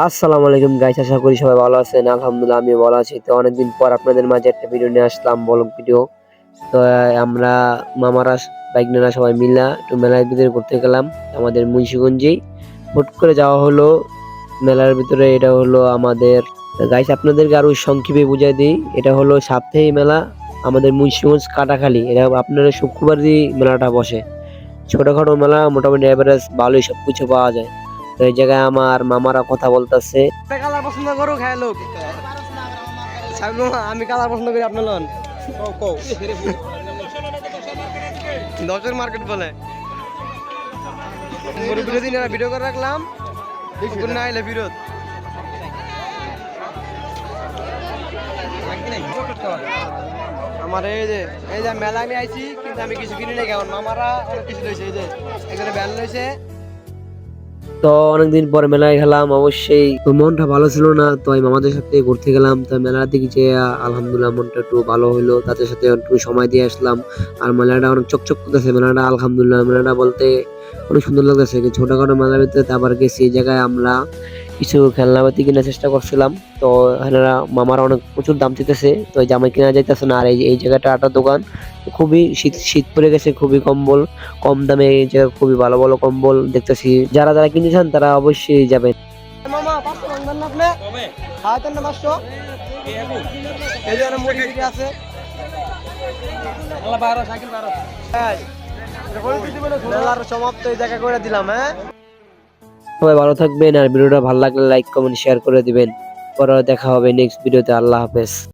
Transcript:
আসসালামু আলাইকুম গাইস আশা করি সবাই ভালো আছেন। আলহামদুলিল্লাহ আমি ভালো আছি। তো অনেকদিন পর আপনাদের মাঝে একটা ভিডিও নিয়ে আসলাম ব্লগ ভিডিও তো আমরা মামারা বাইক সবাই মিলা একটু মেলার ভিতরে ঘুরতে গেলাম, আমাদের মুন্সিগঞ্জেই হুট করে যাওয়া হলো, মেলার ভিতরে এটা হলো আমাদের গাইস আপনাদেরকে আরও সংক্ষেপে বুঝাই দিই, এটা হলো সাপ্তাহিক মেলা আমাদের মুন্সিগঞ্জ কাটাখালী। এটা আপনারা শুক্রবার দিয়ে মেলাটা বসে। ছোটখাটো মেলা, মোটামুটি এভারেজ ভালোই সবকিছু পাওয়া যায়। তো এই জায়গায় আমার মামারা কথা বলতেছে। কালার পছন্দ করুক হ্যাঁ লোক। আমি কালার পছন্দ করি আপনার লন। দশের মার্কেট বলে। এরা ভিডিও করে রাখলাম। না এলে ফিরত আমার এই যে এই যে মেলা আমি আইছি, কিন্তু আমি কিছু কিনি নাই, কেমন? মামারা অনেক কিছু লইছে, এই যে, এখানে ব্যান লইছে। তো অনেকদিন পর মেলায় গেলাম, অবশ্যই তো মনটা ভালো ছিল না, তো আমি মামাদের সাথে ঘুরতে গেলাম, তো মেলার দিকে যে আলহামদুলিল্লাহ মনটা একটু ভালো হলো তাদের সাথে একটু সময় দিয়ে আসলাম, আর মেলাটা অনেক চকচক করতেছে, মেলাটা আলহামদুলিল্লাহ, মেলাটা বলতে অনেক সুন্দর লাগতেছে ছোটখাটো মেলার ভিতরে তারপর গেছি, এই জায়গায় আমরা কিছু খেলনাপাতি কেনার চেষ্টা করছিলাম তো এনারা মামারা অনেক প্রচুর দাম দিতেছে তো এই জামাই কেনা যাইতেছে না আর এই এই জায়গাটা আটা দোকান খুবই শীত শীত পড়ে গেছে খুবই কম্বল কম দামে এই জায়গায় খুবই ভালো ভালো কম্বল দেখতেছি যারা যারা কিনতে চান তারা অবশ্যই যাবেন মামা পাঁচশো আপনি হাতের পাঁচশো এই যে মোটি আছে মেলার সমাপ্ত এই জায়গা করে দিলাম হ্যাঁ সবাই ভালো থাকবেন আর ভিডিওটা ভালো লাগলে লাইক কমেন্ট শেয়ার করে দিবেন। পরে দেখা হবে নেক্সট ভিডিওতে আল্লাহ হাফেজ।